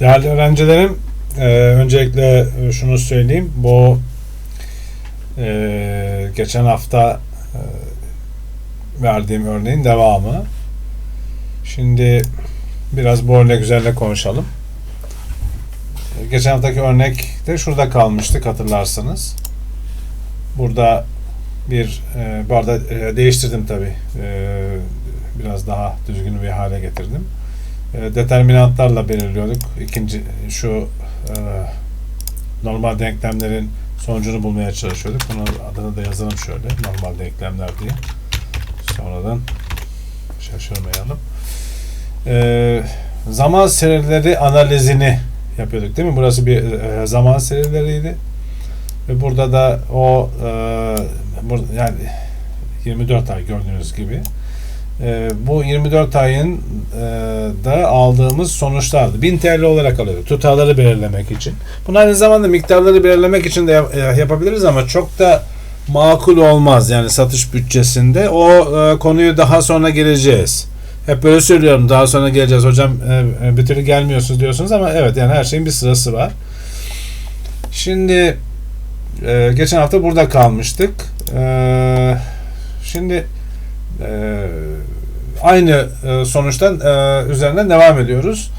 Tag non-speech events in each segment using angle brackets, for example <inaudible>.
Değerli öğrencilerim, e, öncelikle şunu söyleyeyim. Bu e, geçen hafta e, verdiğim örneğin devamı. Şimdi biraz bu örnek üzerine konuşalım. E, Geçen haftaki örnekte şurada kalmıştık hatırlarsanız. Burada bir, e, bu arada e, değiştirdim tabi. biraz daha düzgün bir hale getirdim. E, determinantlarla belirliyorduk. İkinci şu e, normal denklemlerin sonucunu bulmaya çalışıyorduk. Bunun adını da yazalım şöyle. Normal denklemler diye. Sonradan şaşırmayalım. E, zaman serileri analizini yapıyorduk değil mi? Burası bir e, zaman serileriydi. Ve burada da o e, yani 24 ay gördüğünüz gibi. E, bu 24 ayın e, da aldığımız sonuçlardı. 1000 TL olarak alıyorduk. Tutarları belirlemek için. Bunu aynı zamanda miktarları belirlemek için de e, yapabiliriz ama çok da makul olmaz yani satış bütçesinde. O e, konuyu daha sonra geleceğiz. Hep böyle söylüyorum daha sonra geleceğiz. Hocam e, bir türlü gelmiyorsunuz diyorsunuz ama evet yani her şeyin bir sırası var. Şimdi geçen hafta burada kalmıştık. Şimdi aynı e, sonuçtan e, üzerinden devam ediyoruz.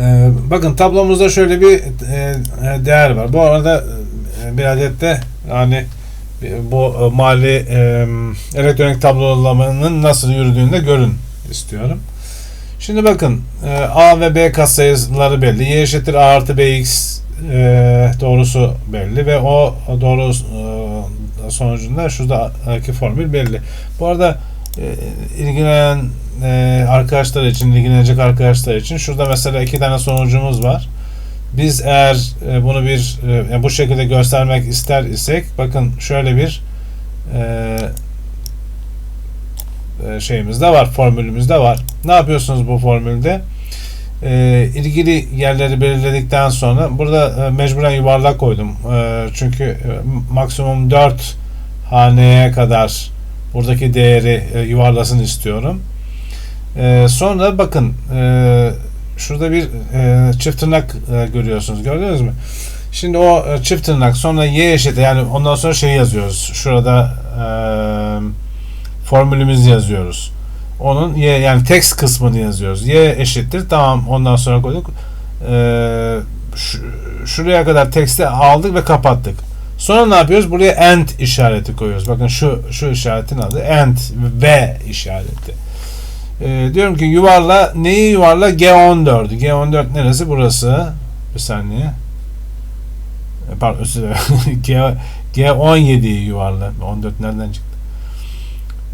E, bakın tablomuzda şöyle bir e, değer var. Bu arada e, bir adet de yani bu mali e, elektronik tablolamanın nasıl yürüdüğünü de görün istiyorum. Şimdi bakın A ve B katsayıları belli. Y eşittir A artı BX e, doğrusu belli ve o doğru e, sonucunda şuradaki formül belli. Bu arada ilgilenen e, arkadaşlar için, ilgilenecek arkadaşlar için şurada mesela iki tane sonucumuz var. Biz eğer e, bunu bir e, bu şekilde göstermek ister isek bakın şöyle bir e, e, şeyimiz de var, formülümüz de var. Ne yapıyorsunuz bu formülde? E, ilgili yerleri belirledikten sonra burada e, mecburen yuvarlak koydum. E, çünkü e, maksimum 4 haneye kadar buradaki değeri e, yuvarlasın istiyorum. E, sonra bakın e, şurada bir e, çift tırnak e, görüyorsunuz. Gördünüz mü? Şimdi o e, çift tırnak sonra y eşittir yani ondan sonra şey yazıyoruz. Şurada e, formülümüzü yazıyoruz. Onun y yani text kısmını yazıyoruz. Y eşittir. Tamam ondan sonra koyduk. E, şu- şuraya kadar teksti aldık ve kapattık. Sonra ne yapıyoruz? Buraya and işareti koyuyoruz. Bakın şu şu işaretin adı and ve işareti. Ee, diyorum ki yuvarla neyi yuvarla? G14'ü. G14 neresi? Burası. Bir saniye. E, Pardon. <laughs> G, G17'yi yuvarla. 14 nereden çıktı?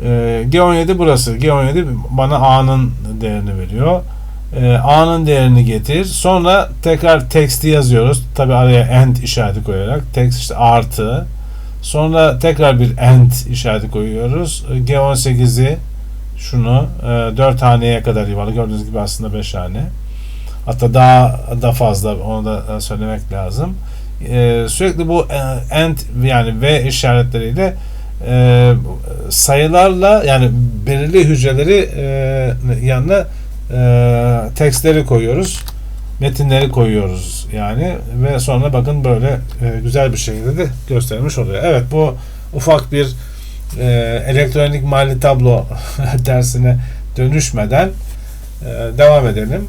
Ee, G17 burası. G17 bana A'nın değerini veriyor. Ee, A'nın değerini getir. Sonra tekrar teksti yazıyoruz. Tabi araya and işareti koyarak. Text işte artı. Sonra tekrar bir and işareti koyuyoruz. G18'i şunu e, 4 haneye kadar yuvarlı. Gördüğünüz gibi aslında 5 hane. Hatta daha da fazla onu da e, söylemek lazım. E, sürekli bu e, and yani ve işaretleriyle e, sayılarla yani belirli hücreleri e, yanına e, tekstleri koyuyoruz. Metinleri koyuyoruz yani ve sonra bakın böyle e, güzel bir şekilde de göstermiş oluyor. Evet bu ufak bir e, elektronik mali tablo <laughs> dersine dönüşmeden e, devam edelim.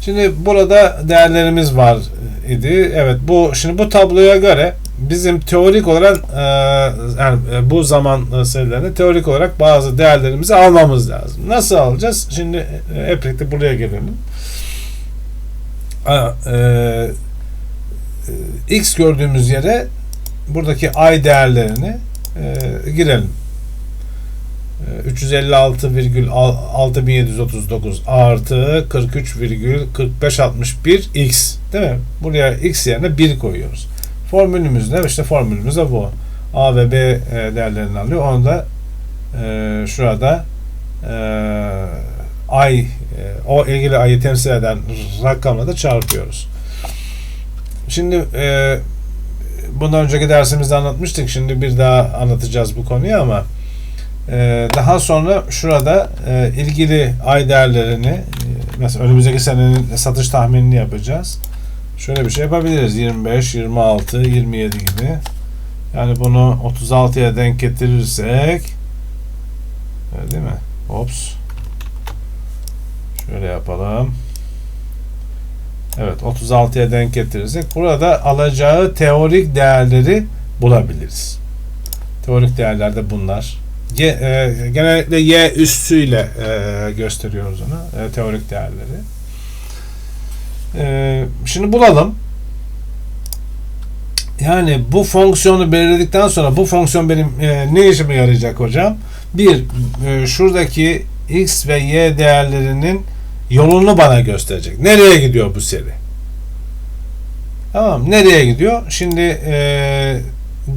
Şimdi burada değerlerimiz var idi. Evet bu şimdi bu tabloya göre bizim teorik olarak e, yani e, bu zaman serilerinde teorik olarak bazı değerlerimizi almamız lazım. Nasıl alacağız? Şimdi e, hep birlikte buraya gelelim. Ha, e, e, x gördüğümüz yere buradaki i değerlerini e, girelim. E, 356,6739 artı 43,4561 x değil mi? Buraya x yerine 1 koyuyoruz. Formülümüz ne? İşte formülümüz de bu. A ve B e, değerlerini alıyor. Onu da e, şurada e, ay e, o ilgili ayı temsil eden rakamla da çarpıyoruz. Şimdi e, bundan önceki dersimizde anlatmıştık. Şimdi bir daha anlatacağız bu konuyu ama e, daha sonra şurada e, ilgili ay değerlerini e, mesela önümüzdeki senenin satış tahminini yapacağız. Şöyle bir şey yapabiliriz. 25, 26, 27 gibi. Yani bunu 36'ya denk getirirsek öyle değil mi? Ops. Şöyle yapalım. Evet 36'ya denk getirirsek burada alacağı teorik değerleri bulabiliriz. Teorik değerler de bunlar. Y, e, genellikle y üstüyle e, gösteriyoruz onu. E, teorik değerleri. E, şimdi bulalım. Yani bu fonksiyonu belirledikten sonra bu fonksiyon benim e, ne işime yarayacak hocam? Bir, e, şuradaki x ve y değerlerinin yolunu bana gösterecek. Nereye gidiyor bu seri? Tamam. Nereye gidiyor? Şimdi e,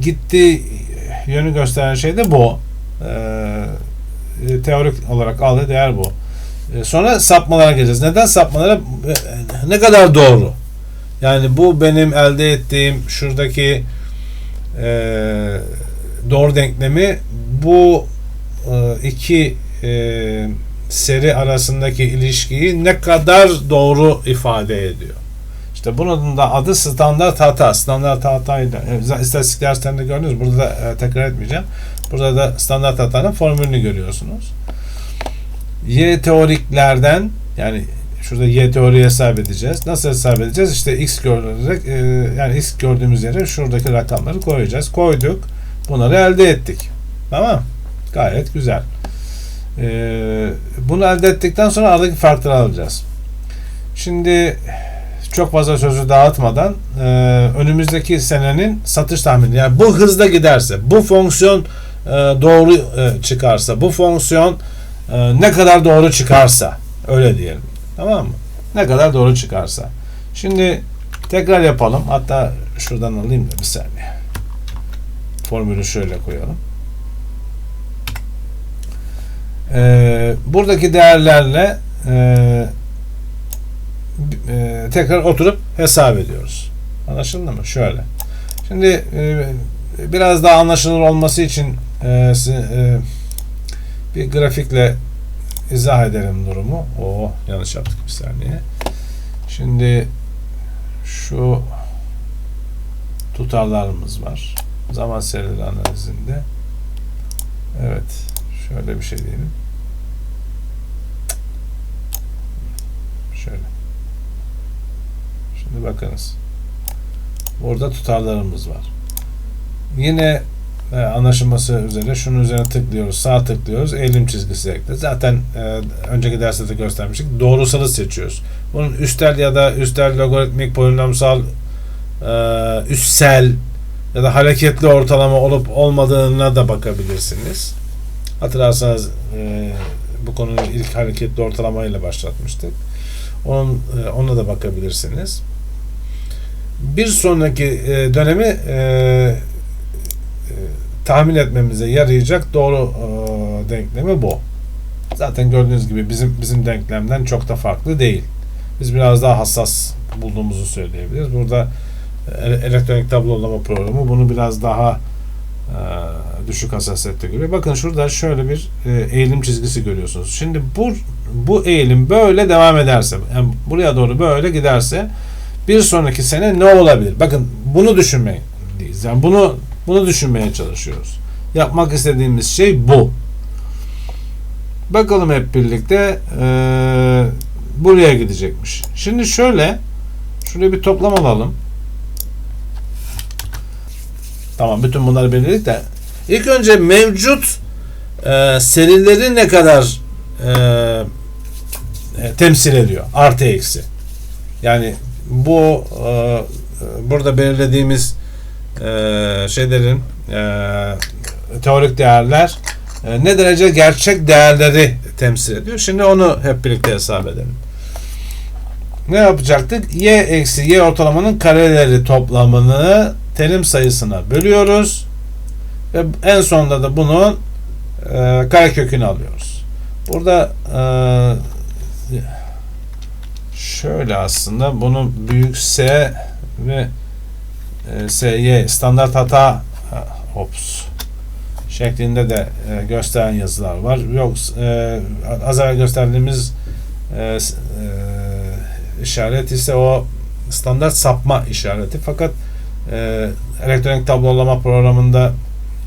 gitti yönü gösteren şey de bu. E, teorik olarak aldığı değer bu. E, sonra sapmalara geleceğiz. Neden sapmalara? E, ne kadar doğru? Yani bu benim elde ettiğim şuradaki e, doğru denklemi bu e, iki e, seri arasındaki ilişkiyi ne kadar doğru ifade ediyor. İşte bunun da adı standart hata. Standart hatayla e, istatistik derslerinde gördünüz. Burada da tekrar etmeyeceğim. Burada da standart hatanın formülünü görüyorsunuz. Y teoriklerden yani şurada y teori hesap edeceğiz. Nasıl hesap edeceğiz? İşte x görerek e, yani x gördüğümüz yere şuradaki rakamları koyacağız. Koyduk. Bunları elde ettik. Tamam. Gayet güzel. E, bunu elde ettikten sonra aradaki farkları alacağız. Şimdi çok fazla sözü dağıtmadan e, önümüzdeki senenin satış tahmini yani bu hızda giderse bu fonksiyon e, doğru e, çıkarsa bu fonksiyon e, ne kadar doğru çıkarsa öyle diyelim tamam mı ne kadar doğru çıkarsa şimdi tekrar yapalım hatta şuradan alayım da bir saniye formülü şöyle koyalım e, buradaki değerlerle e, e, tekrar oturup hesap ediyoruz. Anlaşıldı mı? Şöyle. Şimdi e, biraz daha anlaşılır olması için e, e, bir grafikle izah edelim durumu. O yanlış yaptık bir saniye. Şimdi şu tutarlarımız var. Zaman serileri analizinde. Evet. Şöyle bir şey diyelim. Şöyle. Şimdi bakınız. Burada tutarlarımız var. Yine e, anlaşılması üzere şunun üzerine tıklıyoruz. Sağ tıklıyoruz. Eğilim çizgisi ekle. Zaten e, önceki derste de göstermiştik. Doğrusalı seçiyoruz. Bunun üstel ya da üstel logaritmik polinomsal e, üssel ya da hareketli ortalama olup olmadığına da bakabilirsiniz. Hatırlarsanız e, bu konuyu ilk hareketli ortalama ile başlatmıştık. Onun, e, ona da bakabilirsiniz. Bir sonraki e, dönemi e, e, tahmin etmemize yarayacak doğru e, denklemi bu. Zaten gördüğünüz gibi bizim bizim denklemden çok da farklı değil. Biz biraz daha hassas bulduğumuzu söyleyebiliriz. Burada e, elektronik tablolama programı bunu biraz daha e, düşük hassasiyette görüyor. Bakın şurada şöyle bir e, eğilim çizgisi görüyorsunuz. Şimdi bu bu eğilim böyle devam ederse, yani buraya doğru böyle giderse bir sonraki sene ne olabilir? Bakın bunu düşünmeyiz. Yani bunu bunu düşünmeye çalışıyoruz. Yapmak istediğimiz şey bu. Bakalım hep birlikte e, buraya gidecekmiş. Şimdi şöyle şuraya bir toplam alalım. Tamam bütün bunları belirledik de ilk önce mevcut e, serileri ne kadar e, e, temsil ediyor? Artı eksi. Yani bu e, burada belirlediğimiz e, şeylerin e, teorik değerler e, ne derece gerçek değerleri temsil ediyor. Şimdi onu hep birlikte hesap edelim. Ne yapacaktık? Y eksi Y ortalamanın kareleri toplamını terim sayısına bölüyoruz. Ve en sonunda da bunun e, karekökünü alıyoruz. Burada e, şöyle aslında bunu büyük S ve e, SY standart hata ops şeklinde de e, gösteren yazılar var. Yok e, az evvel gösterdiğimiz e, e, işaret ise o standart sapma işareti. Fakat e, elektronik tablolama programında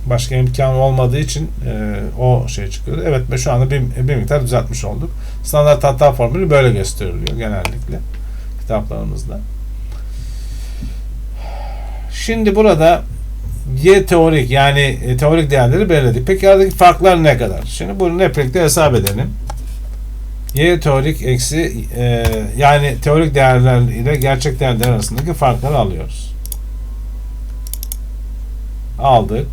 başka imkan olmadığı için e, o şey çıkıyor. Evet ve şu anda bir, bir miktar düzeltmiş olduk. Standart hata formülü böyle gösteriliyor genellikle kitaplarımızda. Şimdi burada Y teorik yani e, teorik değerleri belirledik. Peki aradaki farklar ne kadar? Şimdi bunu hep birlikte hesap edelim. Y teorik eksi e, yani teorik değerler ile gerçek değerler arasındaki farkları alıyoruz. Aldık.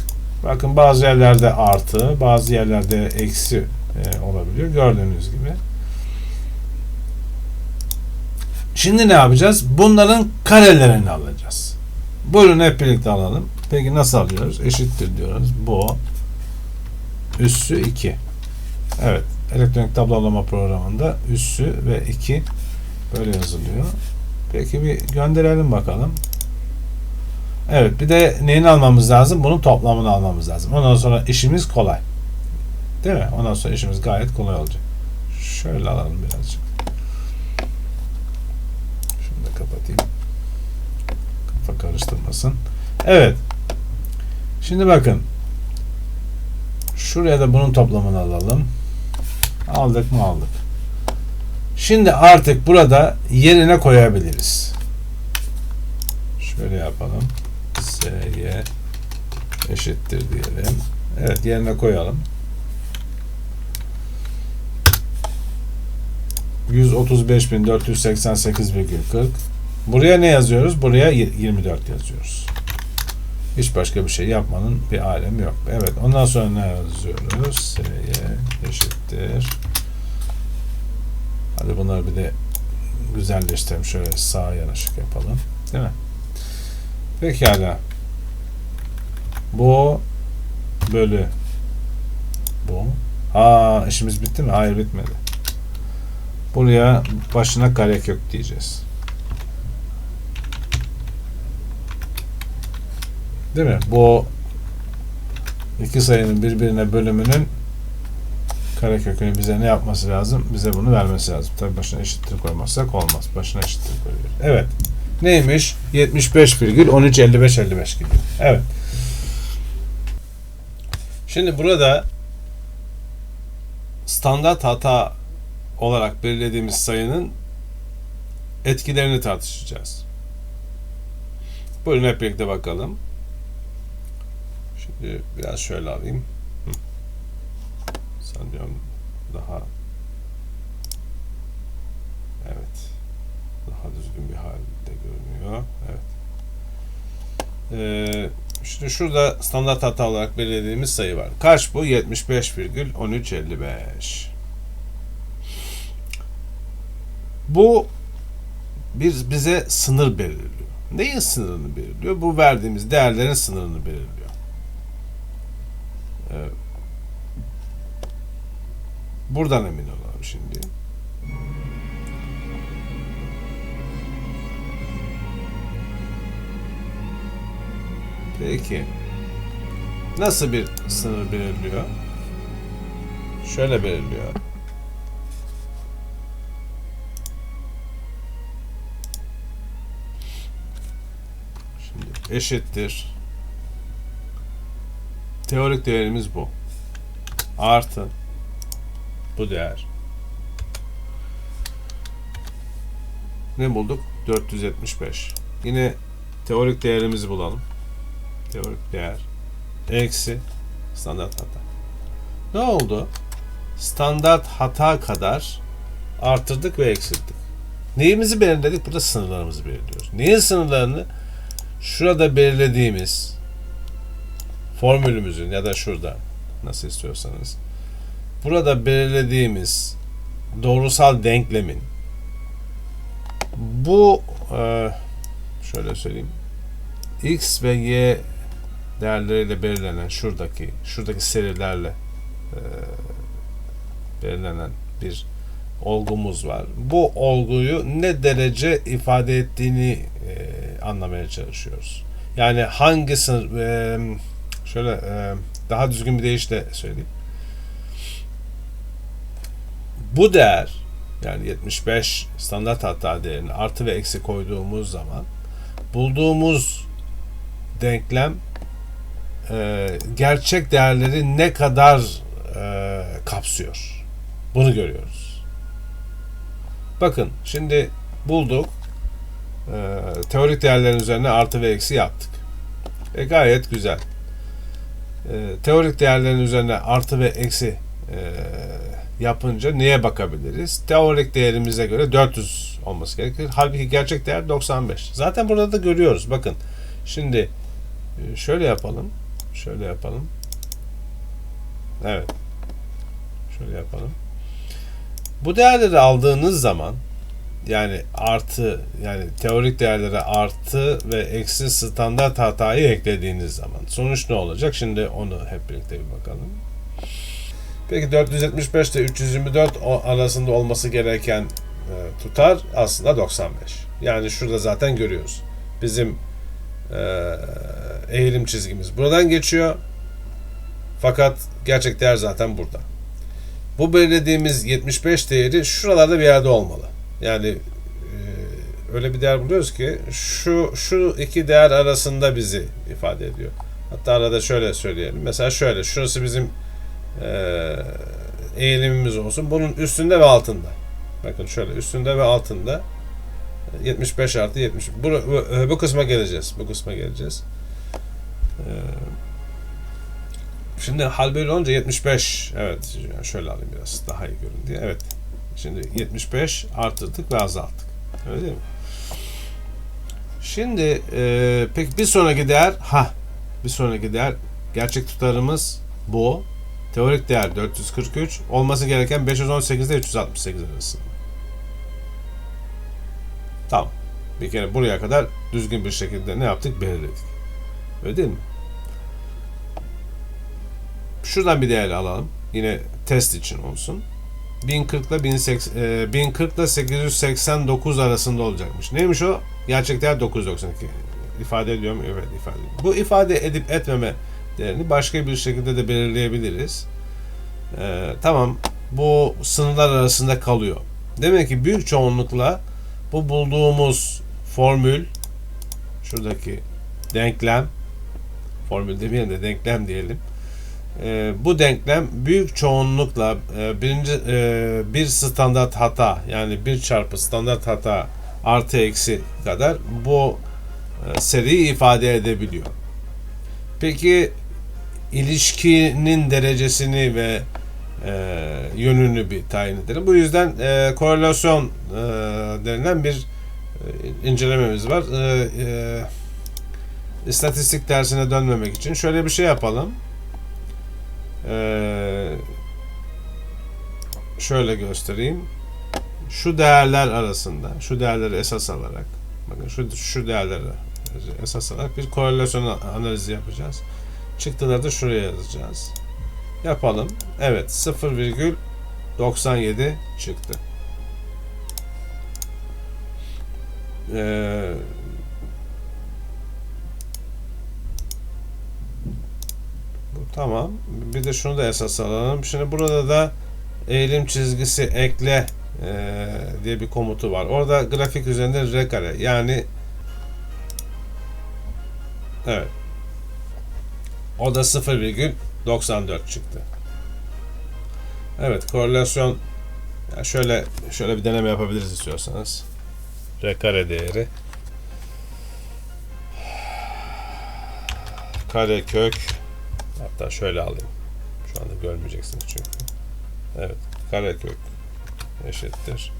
Bakın bazı yerlerde artı, bazı yerlerde eksi e, olabiliyor. Gördüğünüz gibi. Şimdi ne yapacağız? Bunların karelerini alacağız. Buyurun hep birlikte alalım. Peki nasıl alıyoruz? Eşittir diyoruz. Bu üssü 2. Evet. Elektronik tablolama programında üssü ve 2 böyle yazılıyor. Peki bir gönderelim bakalım. Evet bir de neyini almamız lazım? Bunun toplamını almamız lazım. Ondan sonra işimiz kolay. Değil mi? Ondan sonra işimiz gayet kolay olacak. Şöyle alalım birazcık. Şunu da kapatayım. Kafa karıştırmasın. Evet. Şimdi bakın. Şuraya da bunun toplamını alalım. Aldık mı aldık. Şimdi artık burada yerine koyabiliriz. Şöyle yapalım. S'y eşittir diyelim. Evet yerine koyalım. 135.488,40 Buraya ne yazıyoruz? Buraya 24 yazıyoruz. Hiç başka bir şey yapmanın bir alemi yok. Evet. Ondan sonra ne yazıyoruz? S'y eşittir. Hadi bunları bir de güzelleştirelim. Şöyle sağa yanaşık yapalım. Değil mi? Pekala. Bu bölü bu. Aa işimiz bitti mi? Hayır bitmedi. Buraya başına karekök diyeceğiz. Değil mi? Bu iki sayının birbirine bölümünün karekökünü bize ne yapması lazım? Bize bunu vermesi lazım. Tabii başına eşittir koymazsak olmaz. Başına eşittir koyuyoruz. Evet. Neymiş? 75,1355 gibi. Evet. Şimdi burada standart hata olarak belirlediğimiz sayının etkilerini tartışacağız. Buyurun hep birlikte bakalım. Şimdi biraz şöyle alayım. Hı. Sanıyorum daha evet daha düzgün bir halde görünüyor. Evet. Ee, şimdi şurada standart hata olarak belirlediğimiz sayı var. Kaç bu? 75,1355. Bu bir bize sınır belirliyor. Neyin sınırını belirliyor? Bu verdiğimiz değerlerin sınırını belirliyor. Ee, buradan emin olalım şimdi. Peki. Nasıl bir sınır belirliyor? Şöyle belirliyor. Şimdi eşittir. Teorik değerimiz bu. Artı bu değer. Ne bulduk? 475. Yine teorik değerimizi bulalım. Teorik değer. Eksi standart hata. Ne oldu? Standart hata kadar artırdık ve eksilttik. Neyimizi belirledik? Burada sınırlarımızı belirliyoruz. Neyin sınırlarını? Şurada belirlediğimiz formülümüzün ya da şurada nasıl istiyorsanız burada belirlediğimiz doğrusal denklemin bu e, şöyle söyleyeyim x ve y değerleriyle belirlenen şuradaki şuradaki serilerle e, belirlenen bir olgumuz var. Bu olguyu ne derece ifade ettiğini e, anlamaya çalışıyoruz. Yani hangi e, şöyle e, daha düzgün bir deyişle söyleyeyim. Bu değer yani 75 standart hata değerini artı ve eksi koyduğumuz zaman bulduğumuz denklem e, gerçek değerleri ne kadar e, kapsıyor. Bunu görüyoruz. Bakın şimdi bulduk. Teorik değerlerin üzerine artı ve eksi yaptık. E, gayet güzel. E, teorik değerlerin üzerine artı ve eksi e, yapınca neye bakabiliriz? Teorik değerimize göre 400 olması gerekir. Halbuki gerçek değer 95. Zaten burada da görüyoruz. Bakın. Şimdi e, şöyle yapalım. Şöyle yapalım. Evet. Şöyle yapalım. Bu değerleri aldığınız zaman yani artı yani teorik değerlere artı ve eksi standart hatayı eklediğiniz zaman sonuç ne olacak? Şimdi onu hep birlikte bir bakalım. Peki 475 ile 324 arasında olması gereken e, tutar aslında 95. Yani şurada zaten görüyoruz. Bizim e, eğilim çizgimiz buradan geçiyor. Fakat gerçek değer zaten burada. Bu belirlediğimiz 75 değeri şuralarda bir yerde olmalı. Yani e, öyle bir değer buluyoruz ki şu şu iki değer arasında bizi ifade ediyor. Hatta arada şöyle söyleyelim. Mesela şöyle şurası bizim e, eğilimimiz olsun. Bunun üstünde ve altında. Bakın şöyle üstünde ve altında 75 artı 70. Bu, bu, bu kısma geleceğiz. Bu kısma geleceğiz. Ee, şimdi hal böyle olunca 75. Evet. Şöyle alayım biraz daha iyi görün diye. Evet. Şimdi 75 arttırdık ve azalttık. Öyle değil mi? Şimdi e, peki bir sonraki değer ha bir sonraki değer gerçek tutarımız bu. Teorik değer 443 olması gereken 518 ile 368 arasında. Tamam. Bir kere buraya kadar düzgün bir şekilde ne yaptık? Belirledik. Öyle değil mi? Şuradan bir değer alalım. Yine test için olsun. 1040 ile 1080, 1040 ile 889 arasında olacakmış. Neymiş o? Gerçek değer 992. İfade ediyorum. Evet ifade ediyorum. Bu ifade edip etmeme değerini başka bir şekilde de belirleyebiliriz. Ee, tamam. Bu sınırlar arasında kalıyor. Demek ki büyük çoğunlukla bu bulduğumuz formül şuradaki denklem formül demeyelim de denklem diyelim. E, bu denklem büyük çoğunlukla e, birinci e, bir standart hata yani bir çarpı standart hata artı eksi kadar bu e, seriyi ifade edebiliyor. Peki ilişkinin derecesini ve e, yönünü bir tayin edelim. Bu yüzden e, korelasyon e, denilen bir e, incelememiz var. E, e, istatistik dersine dönmemek için şöyle bir şey yapalım. E, şöyle göstereyim. Şu değerler arasında, şu değerleri esas alarak, bakın şu, şu değerleri esas alarak bir korelasyon analizi yapacağız. Çıktıları da şuraya yazacağız. Yapalım. Evet 0,97 çıktı. Ee, tamam. Bir de şunu da esas alalım. Şimdi burada da eğilim çizgisi ekle e, diye bir komutu var. Orada grafik üzerinde r kare yani evet o da 0, 94 çıktı. Evet, korelasyon yani şöyle şöyle bir deneme yapabiliriz istiyorsanız. R kare değeri kare kök hatta şöyle alayım. Şu anda görmeyeceksiniz çünkü. Evet, kare kök eşittir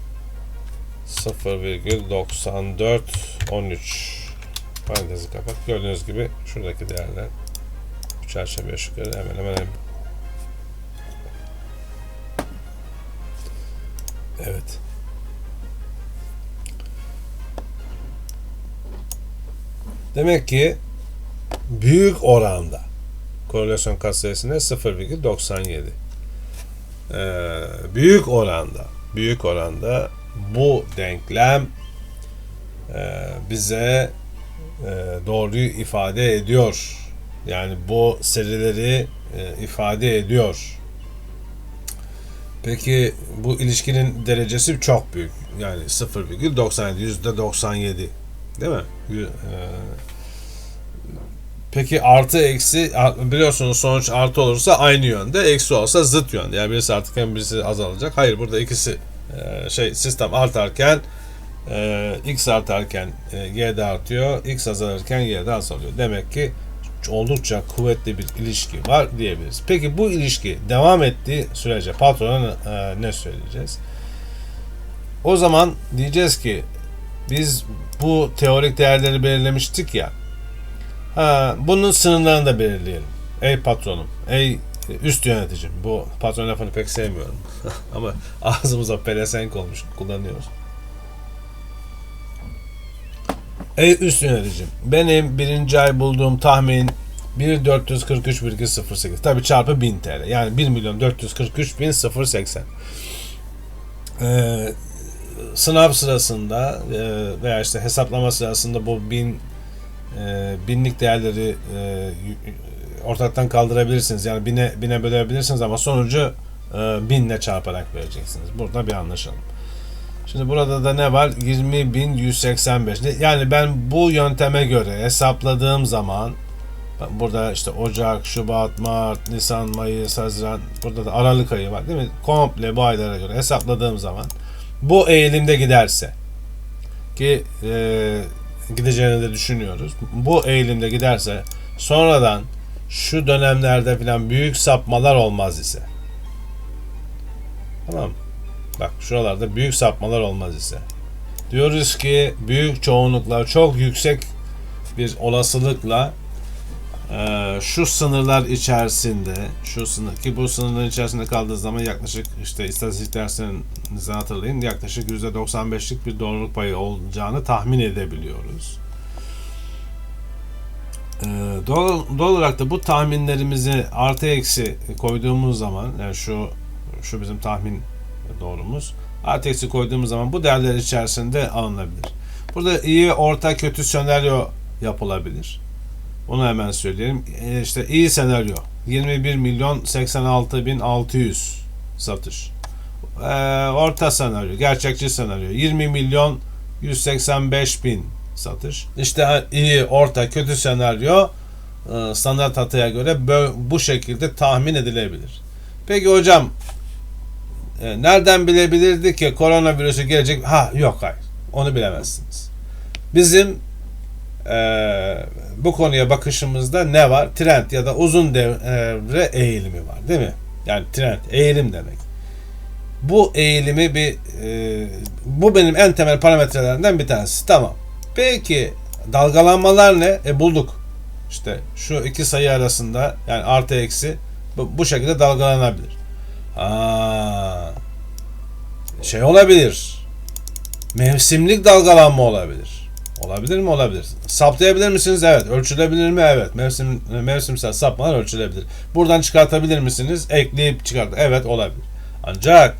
0,94 13 parantezi kapat. Gördüğünüz gibi şuradaki değerler çerçeve yukarı hemen hemen Evet. Demek ki büyük oranda korelasyon katsayısına 0,97. Ee, büyük oranda büyük oranda bu denklem e, bize e, doğruyu ifade ediyor yani bu serileri e, ifade ediyor. Peki bu ilişkinin derecesi çok büyük. Yani 0,97 yüzde 97 değil mi? E, Peki artı eksi biliyorsunuz sonuç artı olursa aynı yönde, eksi olsa zıt yönde. Yani birisi artarken birisi azalacak. Hayır burada ikisi e, şey sistem artarken e, x artarken e, y de artıyor, x azalırken y de azalıyor. Demek ki oldukça kuvvetli bir ilişki var diyebiliriz. Peki bu ilişki devam ettiği sürece patrona e, ne söyleyeceğiz? O zaman diyeceğiz ki biz bu teorik değerleri belirlemiştik ya. Ha, bunun sınırlarını da belirleyelim. Ey patronum, ey üst yöneticim. Bu patron lafını pek sevmiyorum. <laughs> Ama ağzımıza pelesenk olmuş kullanıyoruz. Ey üst yöneticim, benim birinci ay bulduğum tahmin 1.443,08 tabi çarpı 1000 TL yani 1 milyon 443 bin 080 ee, sınav sırasında e, veya işte hesaplama sırasında bu bin e, binlik değerleri e, ortaktan kaldırabilirsiniz yani bine, bine bölebilirsiniz ama sonucu e, binle çarparak vereceksiniz burada bir anlaşalım Şimdi burada da ne var? 20.185. Yani ben bu yönteme göre hesapladığım zaman burada işte Ocak, Şubat, Mart, Nisan, Mayıs, Haziran burada da Aralık ayı var değil mi? Komple bu aylara göre hesapladığım zaman bu eğilimde giderse ki e, gideceğini de düşünüyoruz. Bu eğilimde giderse sonradan şu dönemlerde filan büyük sapmalar olmaz ise tamam? Bak şuralarda büyük sapmalar olmaz ise. Diyoruz ki büyük çoğunlukla çok yüksek bir olasılıkla e, şu sınırlar içerisinde şu sınır ki bu sınırların içerisinde kaldığı zaman yaklaşık işte istatistik derslerinizden hatırlayın yaklaşık %95'lik bir doğruluk payı olacağını tahmin edebiliyoruz. E, doğal, doğal olarak da bu tahminlerimizi artı eksi koyduğumuz zaman yani şu şu bizim tahmin doğrumuz. Artı eksi koyduğumuz zaman bu değerler içerisinde alınabilir. Burada iyi, orta, kötü senaryo yapılabilir. Onu hemen söyleyelim. E işte iyi senaryo 21 milyon 86 bin 600 satış. E, orta senaryo, gerçekçi senaryo 20 milyon 185 bin satış. İşte iyi, orta, kötü senaryo e, standart hatıya göre bu şekilde tahmin edilebilir. Peki hocam e, nereden bilebilirdi ki koronavirüsü gelecek? Ha yok hayır. Onu bilemezsiniz. Bizim e, bu konuya bakışımızda ne var? Trend ya da uzun devre eğilimi var değil mi? Yani trend, eğilim demek. Bu eğilimi bir e, bu benim en temel parametrelerinden bir tanesi. Tamam. Peki dalgalanmalar ne? E bulduk. İşte şu iki sayı arasında yani artı eksi bu, bu şekilde dalgalanabilir. Aa, şey olabilir. Mevsimlik dalgalanma olabilir. Olabilir mi? Olabilir. Saptayabilir misiniz? Evet. Ölçülebilir mi? Evet. Mevsim mevsimsel sapmalar ölçülebilir. Buradan çıkartabilir misiniz? Ekleyip çıkart. Evet olabilir. Ancak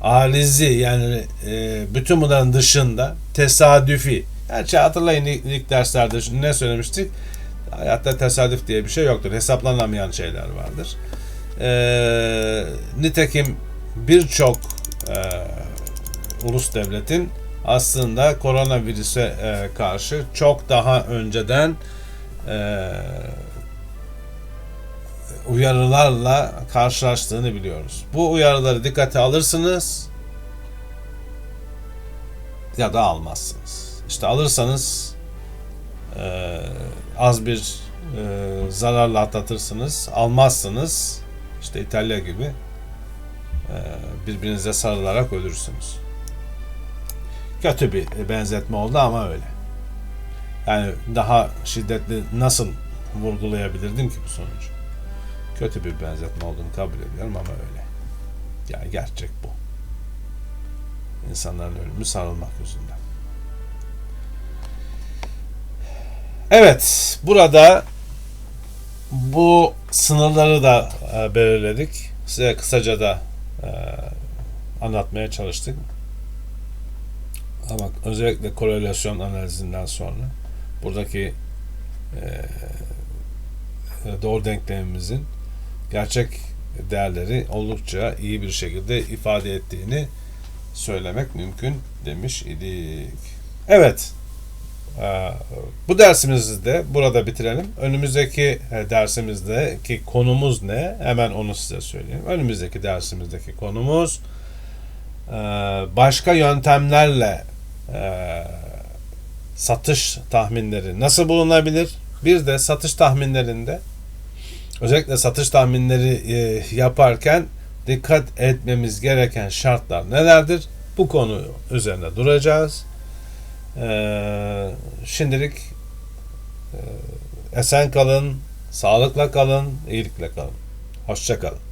arizi yani e, bütün bunların dışında tesadüfi. Gerçi hatırlayın ilk, ilk derslerde ne söylemiştik? Hayatta tesadüf diye bir şey yoktur. Hesaplanamayan şeyler vardır. E, nitekim birçok e, ulus devletin aslında koronavirüse e, karşı çok daha önceden e, uyarılarla karşılaştığını biliyoruz. Bu uyarıları dikkate alırsınız ya da almazsınız. İşte alırsanız e, az bir e, zararla atlatırsınız. Almazsınız işte İtalya gibi e, birbirinize sarılarak ölürsünüz. Kötü bir benzetme oldu ama öyle. Yani daha şiddetli nasıl vurgulayabilirdim ki bu sonucu? Kötü bir benzetme olduğunu kabul ediyorum ama öyle. Yani gerçek bu. İnsanların ölümü sarılmak yüzünden. Evet, burada bu sınırları da e, belirledik. Size kısaca da e, anlatmaya çalıştık. Ama özellikle korelasyon analizinden sonra buradaki e, doğru denklemimizin gerçek değerleri oldukça iyi bir şekilde ifade ettiğini söylemek mümkün demiş idik. Evet. Bu dersimizi de burada bitirelim. Önümüzdeki e, dersimizdeki konumuz ne? Hemen onu size söyleyeyim. Önümüzdeki dersimizdeki konumuz başka yöntemlerle e, satış tahminleri nasıl bulunabilir? Bir de satış tahminlerinde özellikle satış tahminleri e, yaparken dikkat etmemiz gereken şartlar nelerdir? Bu konu üzerine duracağız. Ee, şimdilik e, esen kalın, sağlıkla kalın, iyilikle kalın. Hoşça kalın.